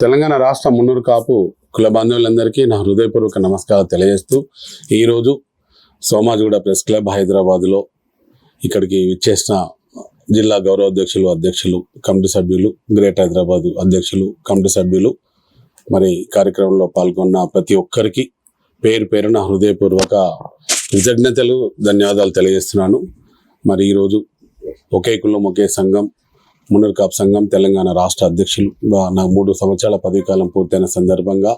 తెలంగాణ రాష్ట్ర మున్నూరు కాపు కుల బాంధవులందరికీ నా హృదయపూర్వక నమస్కారాలు తెలియజేస్తూ ఈరోజు సోమాజిగూడ ప్రెస్ క్లబ్ హైదరాబాద్లో ఇక్కడికి విచ్చేసిన జిల్లా గౌరవ అధ్యక్షులు అధ్యక్షులు కమిటీ సభ్యులు గ్రేట్ హైదరాబాద్ అధ్యక్షులు కమిటీ సభ్యులు మరి కార్యక్రమంలో పాల్గొన్న ప్రతి ఒక్కరికి పేరు పేరున హృదయపూర్వక కృతజ్ఞతలు ధన్యవాదాలు తెలియజేస్తున్నాను. మరి ఈరోజు ఒకే కులం ఒకే సంఘం మున్నూరు కాపు సంఘం తెలంగాణ రాష్ట్ర అధ్యక్షులు నా మూడు సంవత్సరాల పదవికాలం పూర్తయిన సందర్భంగా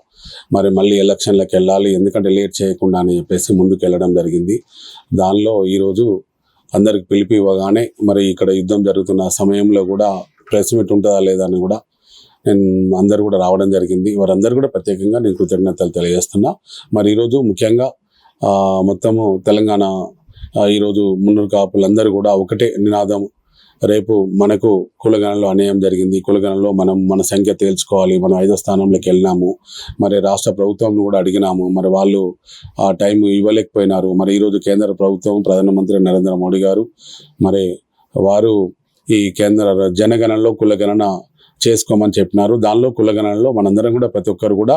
మరి మళ్ళీ ఎలక్షన్లకు వెళ్ళాలి ఎందుకంటే లేట్ చేయకుండా అని చెప్పేసి ముందుకు వెళ్ళడం జరిగింది. దానిలో ఈరోజు అందరికి పిలిపి ఇవ్వగానే మరి ఇక్కడ యుద్ధం జరుగుతున్న సమయంలో కూడా ప్రెస్ మీట్ ఉంటుందా లేదా అని కూడా నేను అందరు కూడా రావడం జరిగింది. వారందరూ కూడా ప్రత్యేకంగా నేను కృతజ్ఞతలు తెలియజేస్తున్నా. మరి ఈరోజు ముఖ్యంగా మొత్తము తెలంగాణ ఈరోజు మున్నూరు కాపులందరూ కూడా ఒకటే నినాదం రేపు మనకు కులగణంలో అన్యాయం జరిగింది. కులగణంలో మనం మన సంఖ్య తేల్చుకోవాలి. మనం ఐదో స్థానంలోకి వెళ్ళినాము. మరి రాష్ట్ర ప్రభుత్వం కూడా అడిగినాము. మరి వాళ్ళు ఆ టైం ఇవ్వలేకపోయినారు. మరి ఈరోజు కేంద్ర ప్రభుత్వం ప్రధానమంత్రి నరేంద్ర మోడీ గారు మరి వారు ఈ కేంద్ర జనగణనలో కులగణన చేసుకోమని చెప్పినారు. దానిలో కులగణనలో మనందరం కూడా ప్రతి ఒక్కరు కూడా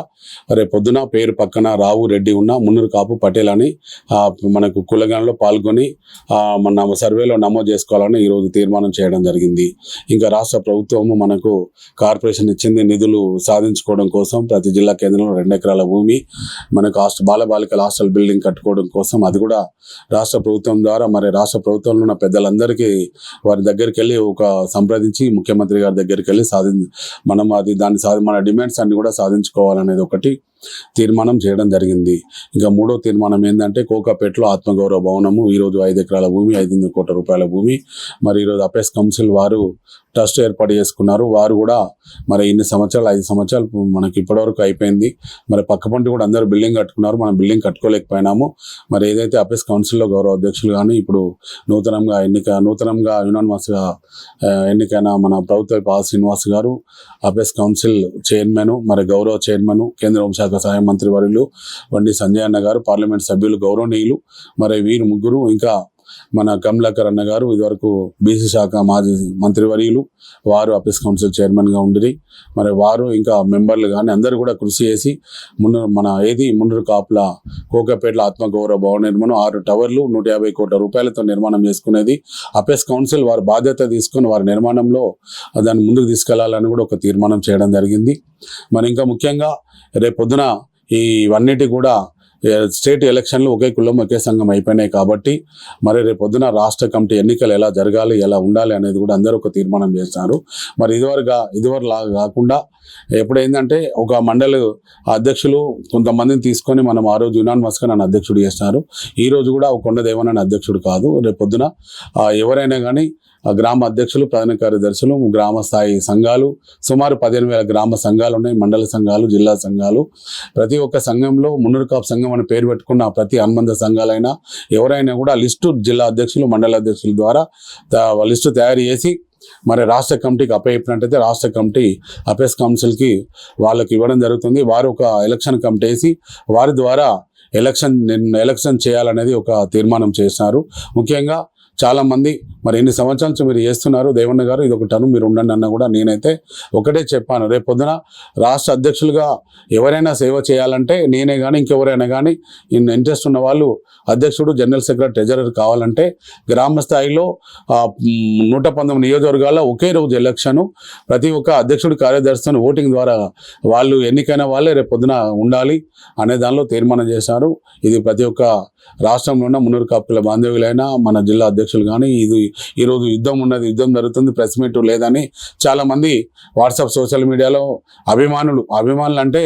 రేపు పొద్దున పేరు పక్కన రావు రెడ్డి ఉన్న మున్నూరు కాపు పటేల్ అని మనకు కులగణలో పాల్గొని మన సర్వేలో నమోదు చేసుకోవాలని ఈరోజు తీర్మానం చేయడం జరిగింది. ఇంకా రాష్ట్ర ప్రభుత్వము మనకు కార్పొరేషన్ ఇచ్చింది నిధులు సాధించుకోవడం కోసం ప్రతి జిల్లా కేంద్రంలో రెండు ఎకరాల భూమి మనకు హాస్టల్ బాలబాలికల హాస్టల్ బిల్డింగ్ కట్టుకోవడం కోసం అది కూడా రాష్ట్ర ప్రభుత్వం ద్వారా మరి రాష్ట్ర ప్రభుత్వంలో ఉన్న పెద్దలందరికీ వారి దగ్గరికి వెళ్ళి ఒక సంప్రదించి ముఖ్యమంత్రి గారి దగ్గరికి వెళ్ళి సాధి మనం అది దాన్ని సాధి మన డిమాండ్స్ అన్ని కూడా సాధించుకోవాలనేది ఒకటి. తీర్మానం చేయడం జరిగింది. ఇంకా మూడో తీర్మానం ఏంటంటే కోకాపేటలో ఆత్మగౌరవ భవనము ఈరోజు ఐదు ఎకరాల భూమి ఐదు వందల కోట్ల రూపాయల భూమి. మరి ఈరోజు అపెస్ కౌన్సిల్ వారు ట్రస్ట్ ఏర్పాటు చేసుకున్నారు. వారు కూడా మరి ఇన్ని సంవత్సరాలు ఐదు సంవత్సరాలు మనకి ఇప్పటివరకు అయిపోయింది. మరి పక్క పంట కూడా అందరూ బిల్డింగ్ కట్టుకున్నారు. మనం బిల్డింగ్ కట్టుకోలేకపోయినాము. మరి ఏదైతే అపెస్ కౌన్సిల్లో గౌరవ అధ్యక్షులు కానీ ఇప్పుడు నూతనంగా ఎన్నిక నూతనంగా యునానిమస్గా ఎన్నికైన మన ప్రభుత్వ పాల్ శ్రీనివాస్ గారు అపెస్ కౌన్సిల్ చైర్మన్ మరి గౌరవ చైర్మన్ కేంద్ర హోంశాఖ సహాయ మంత్రి వర్యులు వండి సంజయ్ అన్న గారు పార్లమెంట్ సభ్యులు గౌరవనీయులు మరి వీరు ముగ్గురు ఇంకా మన కమలాకర్ అన్న గారు ఇదివరకు బీసీ శాఖ మాజీ మంత్రివర్యులు వారు అపెస్ కౌన్సిల్ చైర్మన్గా ఉండి మరి వారు ఇంకా మెంబర్లు కానీ అందరూ కూడా కృషి చేసి ముందు మన ఏది మున్నూరు కాపుల కోకపేటల ఆత్మగౌరవ భవన నిర్మాణం ఆరు టవర్లు నూట యాభై కోట్ల రూపాయలతో నిర్మాణం చేసుకునేది. అపెస్ కౌన్సిల్ వారి బాధ్యత తీసుకొని వారి నిర్మాణంలో దాన్ని ముందుకు తీసుకెళ్ళాలని కూడా ఒక తీర్మానం చేయడం జరిగింది. మరి ఇంకా ముఖ్యంగా రేపు పొద్దున ఈ ఇవన్నిటి కూడా స్టేట్ ఎలక్షన్లు ఒకే కులం ఒకే సంఘం అయిపోయినాయి కాబట్టి మరి రేపు పొద్దున రాష్ట్ర కమిటీ ఎన్నికలు ఎలా జరగాలి ఎలా ఉండాలి అనేది కూడా అందరూ ఒక తీర్మానం చేస్తున్నారు మరి ఇదివరగా ఇదివరకు లాగా కాకుండా ఎప్పుడైందంటే ఒక మండలి అధ్యక్షులు కొంతమందిని తీసుకొని మనం ఆ రోజు యునాన్ మస్కా నన్ను అధ్యక్షుడు చేస్తున్నారు ఈ రోజు కూడా ఒక కొండ దేవనని అధ్యక్షుడు కాదు. రేపు పొద్దున ఎవరైనా కానీ గ్రామ అధ్యక్షులు ప్రధాన కార్యదర్శులు గ్రామ స్థాయి సంఘాలు సుమారు పదిహేను వేల గ్రామ సంఘాలు ఉన్నాయి మండల సంఘాలు జిల్లా సంఘాలు. ప్రతి ఒక్క సంఘంలో మున్నూరు కాపు సంఘం అని పేరు పెట్టుకున్న ప్రతి అనుబంధ సంఘాలైనా ఎవరైనా కూడా లిస్టు జిల్లా అధ్యక్షులు మండల అధ్యక్షుల ద్వారా లిస్టు తయారు చేసి మరి రాష్ట్ర కమిటీకి అప్పయినట్టయితే రాష్ట్ర కమిటీ అపెస్ కౌన్సిల్కి వాళ్ళకి ఇవ్వడం జరుగుతుంది. వారు ఒక ఎలక్షన్ కమిటీ వేసి వారి ద్వారా ఎలక్షన్ ఎలక్షన్ చేయాలనేది ఒక తీర్మానం చేసినారు. ముఖ్యంగా చాలామంది మరి ఎన్ని సంవత్సరాల నుంచి మీరు చేస్తున్నారు? దేవన్న గారు ఇది ఒక టర్మ్ మీరు ఉండండి అన్న కూడా నేనైతే ఒకటే చెప్పాను. రేపు పొద్దున రాష్ట్ర అధ్యక్షులుగా ఎవరైనా సేవ చేయాలంటే నేనే కానీ ఇంకెవరైనా కానీ ఇంట్రెస్ట్ ఉన్న వాళ్ళు అధ్యక్షుడు జనరల్ సెక్రటరీ ట్రెజరర్ కావాలంటే గ్రామ స్థాయిలో నూట పంతొమ్మిది నియోజకవర్గాల్లో ఒకే రోజు ఎలక్షన్ ప్రతి ఒక్క అధ్యక్షుడు కార్యదర్శిని ఓటింగ్ ద్వారా వాళ్ళు ఎన్నికైన వాళ్ళే రేపు పొద్దున ఉండాలి అనే దానిలో తీర్మానం చేశారు. ఇది ప్రతి ఒక్క రాష్ట్రంలో ఉన్న మున్నూరు కాపుల బాంధవ్యులైనా మన జిల్లా అధ్యక్షులు కానీ ఇది ఈరోజు యుద్ధం ఉన్నది యుద్ధం జరుగుతుంది ప్రెస్ మీట్ లేదని చాలామంది వాట్సాప్ సోషల్ మీడియాలో అభిమానులు అభిమానులు అంటే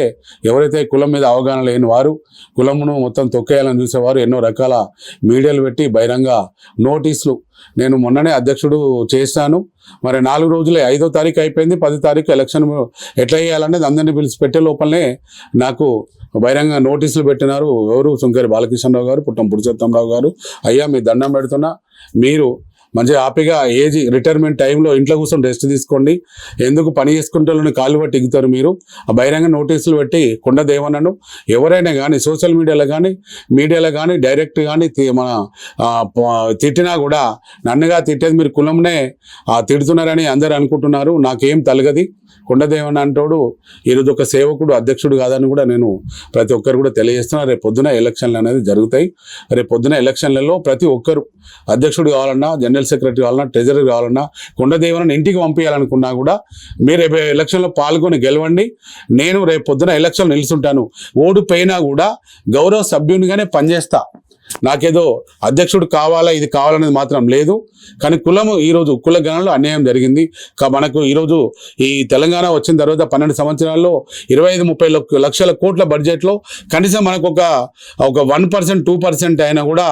ఎవరైతే కులం మీద అవగాహన లేని వారు కులమును మొత్తం తొక్కేయాలని చూసేవారు ఎన్నో రకాల మీడియాలు పెట్టి బహిరంగ నోటీసులు. నేను మొన్ననే అధ్యక్షుడు చేశాను. మరి నాలుగు రోజులే ఐదో తారీఖు అయిపోయింది పది తారీఖు ఎలక్షన్ ఎట్లా చేయాలనేది అందరినీ పిలిచి పెట్టే లోపలనే నాకు బహిరంగ నోటీసులు పెట్టినారు. ఎవరు? సుంకరి బాలకృష్ణరావు గారు పుట్టం పురుషోత్తమరావు గారు. అయ్యా మీ దండం పెడుతున్నా. మీరు మంచిగా హ్యాపీగా ఏజ్ రిటైర్మెంట్ టైంలో ఇంట్లో కూర్చొని రెస్ట్ తీసుకోండి. ఎందుకు పని చేసుకుంటే కాలు పట్టి ఎగుతారు మీరు? ఆ బహిరంగ నోటీసులు పెట్టి కొండ దేవనను ఎవరైనా కానీ సోషల్ మీడియాలో కానీ మీడియాలో కానీ డైరెక్ట్ కానీ మన తిట్టినా కూడా నన్నుగా తిట్టేది మీరు కులంనే తిడుతున్నారని అందరు అనుకుంటున్నారు. నాకేం తలగది? కొండదేవన్ అంటాడు. ఈరోజు ఒక సేవకుడు అధ్యక్షుడు కాదని కూడా నేను ప్రతి ఒక్కరు కూడా తెలియజేస్తున్నా. రేపు పొద్దున ఎలక్షన్లు అనేది జరుగుతాయి. రేపు పొద్దున ఎలక్షన్లలో ప్రతి ఒక్కరు అధ్యక్షుడు కావాలన్నా జనరల్ సెక్రటరీ కావాలన్నా ట్రెజరీ కావాలన్నా కొండదేవన్ ఇంటికి పంపించాలనుకున్నా కూడా మీరు రేపు ఎలక్షన్లో పాల్గొని గెలవండి. నేను రేపు పొద్దున ఎలక్షన్ నిలుచుంటాను ఓడిపోయినా కూడా గౌరవ సభ్యునిగానే పనిచేస్తా. నాకేదో అధ్యక్షుడు కావాలా ఇది కావాలనేది మాత్రం లేదు. కానీ కులము ఈరోజు కుల గణంలో అన్యాయం జరిగింది. మనకు ఈరోజు ఈ తెలంగాణ వచ్చిన తర్వాత పన్నెండు సంవత్సరాల్లో ఇరవై ఐదు ముప్పై లక్షల కోట్ల బడ్జెట్లో కనీసం మనకు ఒక ఒక వన్ పర్సెంట్ టూ పర్సెంట్ అయినా కూడా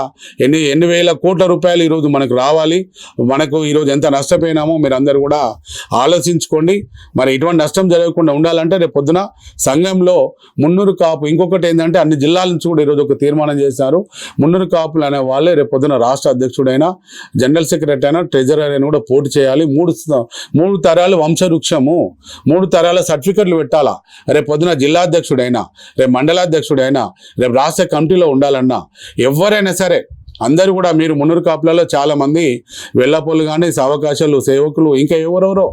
ఎన్ని ఎన్ని వేల కోట్ల రూపాయలు ఈరోజు మనకు రావాలి. మనకు ఈరోజు ఎంత నష్టపోయినామో మీరు అందరూ కూడా ఆలోచించుకోండి. మరి ఇటువంటి నష్టం జరగకుండా ఉండాలంటే రేపు పొద్దున సంఘంలో మున్నూరు కాపు ఇంకొకటి ఏంటంటే అన్ని జిల్లాల నుంచి కూడా ఈరోజు ఒక తీర్మానం చేశారు. మున్నూరు కాపులు అనే వాళ్ళే రేపు పొద్దున రాష్ట్ర అధ్యక్షుడైనా జనరల్ సెక్రటరీ అయినా ట్రెజరర్ అయినా కూడా పోటీ చేయాలి. మూడు మూడు తరాలు వంశవృక్షము మూడు తరాల సర్టిఫికెట్లు పెట్టాలా? రేపు పొద్దున జిల్లా అధ్యక్షుడైనా రేపు మండలాధ్యక్షుడైనా రేపు రాష్ట్ర కమిటీలో ఉండాలన్నా ఎవరైనా సరే అందరూ కూడా మీరు మున్నూరు కాపులలో చాలామంది వెళ్ళపోలు కానీ అవకాశాలు సేవకులు ఇంకా ఎవరెవరో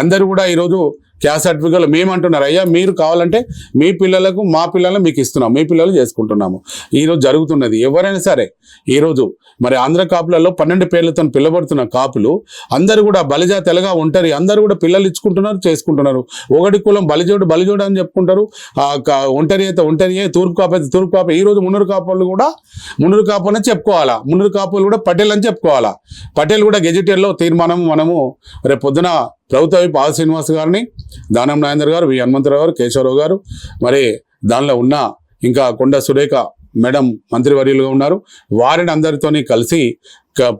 అందరూ కూడా ఈరోజు క్యాస్ట్ సర్టిఫికేట్లు మేము అంటున్నారు అయ్యా మీరు కావాలంటే మీ పిల్లలకు మా పిల్లలు మీకు ఇస్తున్నాం. మీ పిల్లలు చేసుకుంటున్నాము. ఈరోజు జరుగుతున్నది. ఎవరైనా సరే ఈరోజు మరి ఆంధ్ర కాపులలో పన్నెండు పేర్లతో పిలబడుతున్న కాపులు అందరూ కూడా బలిజ తెలగా ఉంటారు. అందరూ కూడా పిల్లలు ఇచ్చుకుంటున్నారు చేసుకుంటున్నారు. ఒకటి కులం బలిజోడు బలిజోడు అని చెప్పుకుంటారు. ఒంటరి అయితే ఒంటరి తూర్పు కాపు అయితే తూర్పు కాపు. ఈ రోజు మున్నూరు కాపులు కూడా మున్నూరు కాపు అని చెప్పుకోవాలా? మున్నూరు కాపులు కూడా పటేల్ అని చెప్పుకోవాలా? పటేల్ కూడా గెజిటెడ్లో తీర్మానం మనము రేపు పొద్దున ప్రభుత్వ వైపు శ్రీనివాస్ గారిని దానం నాగేంద్ర గారు వి హనుమంతరావు గారు కేశవరావు గారు మరి దానిలో ఉన్న ఇంకా కొండ సురేఖ మేడం మంత్రివర్యులుగా ఉన్నారు. వారిని అందరితోని కలిసి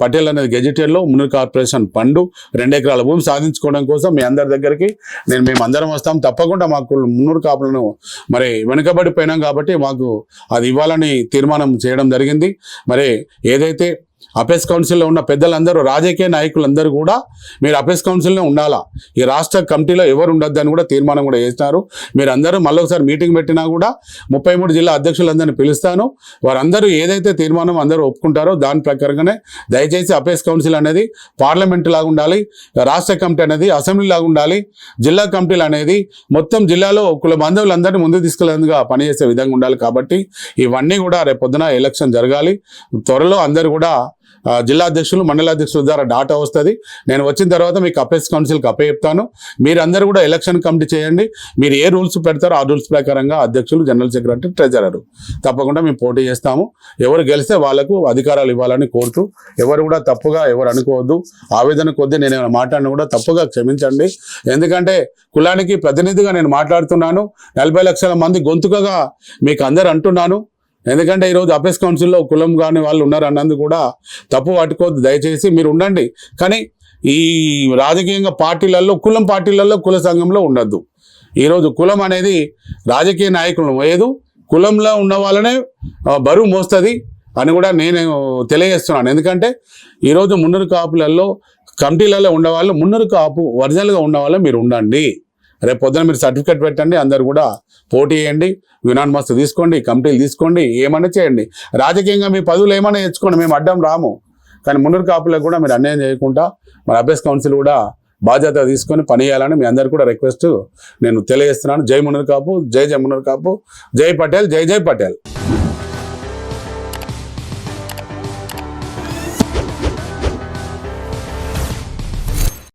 పటేల్ అనేది గెజిటెడ్లో మున్నూరు కార్పొరేషన్ పండు రెండు ఎకరాల భూమి సాధించుకోవడం కోసం మీ అందరి దగ్గరికి నేను మేము అందరం వస్తాం. తప్పకుండా మాకు మున్నూరు కాపులను మరి వెనుకబడిపోయినాం కాబట్టి మాకు అది ఇవ్వాలని తీర్మానం చేయడం జరిగింది. మరి ఏదైతే అపెస్ కౌన్సిల్లో ఉన్న పెద్దలందరూ రాజకీయ నాయకులందరూ కూడా మీరు అపెస్ కౌన్సిల్లో ఉండాలా? ఈ రాష్ట్ర కమిటీలో ఎవరు ఉండొద్దని కూడా తీర్మానం కూడా చేసినారు. మీరు అందరూ మళ్ళీ ఒకసారి మీటింగ్ పెట్టినా కూడా ముప్పై మూడు జిల్లా అధ్యక్షులందరినీ పిలుస్తాను. వారందరూ ఏదైతే తీర్మానం అందరూ ఒప్పుకుంటారో దాని ప్రకారంగానే దయచేసి అపేస్ కౌన్సిల్ అనేది పార్లమెంట్ లాగా ఉండాలి రాష్ట్ర కమిటీ అనేది అసెంబ్లీ లాగా ఉండాలి జిల్లా కమిటీలు అనేది మొత్తం జిల్లాలో కుల బంధువులందరినీ ముందు తీసుకెళ్ళేందుగా పనిచేసే విధంగా ఉండాలి కాబట్టి ఇవన్నీ కూడా రేపు పొద్దున ఎలక్షన్ జరగాలి. త్వరలో అందరూ కూడా జిల్లా అధ్యక్షులు మండల అధ్యక్షుల ద్వారా డాటా వస్తుంది. నేను వచ్చిన తర్వాత మీకు అపేస్ కౌన్సిల్కి అప్పే చెప్తాను మీరందరూ కూడా ఎలక్షన్ కమిటీ చేయండి. మీరు ఏ రూల్స్ పెడతారో ఆ రూల్స్ ప్రకారంగా అధ్యక్షులు జనరల్ సెక్రటరీ ట్రెజరర్. తప్పకుండా మేము పోటీ చేస్తాము. ఎవరు గెలిస్తే వాళ్ళకు అధికారాలు ఇవ్వాలని కోరుతూ ఎవరు కూడా తప్పుగా ఎవరు అనుకోవద్దు. ఆవేదన కొద్దీ నేను ఏమైనా మాట్లాడినా కూడా తప్పుగా క్షమించండి. ఎందుకంటే కులానికి ప్రతినిధిగా నేను మాట్లాడుతున్నాను. నలభై లక్షల మంది గొంతుకగా మీకు అందరు అంటున్నాను. ఎందుకంటే ఈరోజు అపెస్ కౌన్సిల్లో కులం కాని వాళ్ళు ఉన్నారు అన్నందుకు కూడా తప్పు పట్టుకోవద్దు. దయచేసి మీరు ఉండండి. కానీ ఈ రాజకీయంగా పార్టీలలో కులం పార్టీలలో కుల సంఘంలో ఉండద్దు. ఈరోజు కులం అనేది రాజకీయ నాయకులు ఏదు కులంలో ఉన్న వాళ్ళనే బరువు మోస్తుంది అని కూడా నేను తెలియజేస్తున్నాను. ఎందుకంటే ఈరోజు మున్నరు కాపులలో కమిటీలలో ఉండేవాళ్ళు మున్నరు కాపు ఒరిజినల్గా ఉన్నవాళ్ళు మీరు ఉండండి. రేపు పొద్దున మీరు సర్టిఫికేట్ పెట్టండి అందరు కూడా పోటీ చేయండి వినాన్ మస్తు తీసుకోండి కమిటీలు తీసుకోండి ఏమైనా చేయండి. రాజకీయంగా మీ పదవులు ఏమైనా తెచ్చుకోండి మేము అడ్డం రాము. కానీ మున్నూరు కాపులకు కూడా మీరు అన్యాయం చేయకుండా మన అభ్యాస్ కౌన్సిల్ కూడా బాధ్యత తీసుకొని పని చేయాలని మీ అందరు కూడా రిక్వెస్ట్ నేను తెలియజేస్తున్నాను. జై మునర్ కాపు జై జై మునర్ కాపు జై పటేల్ జై జై పటేల్.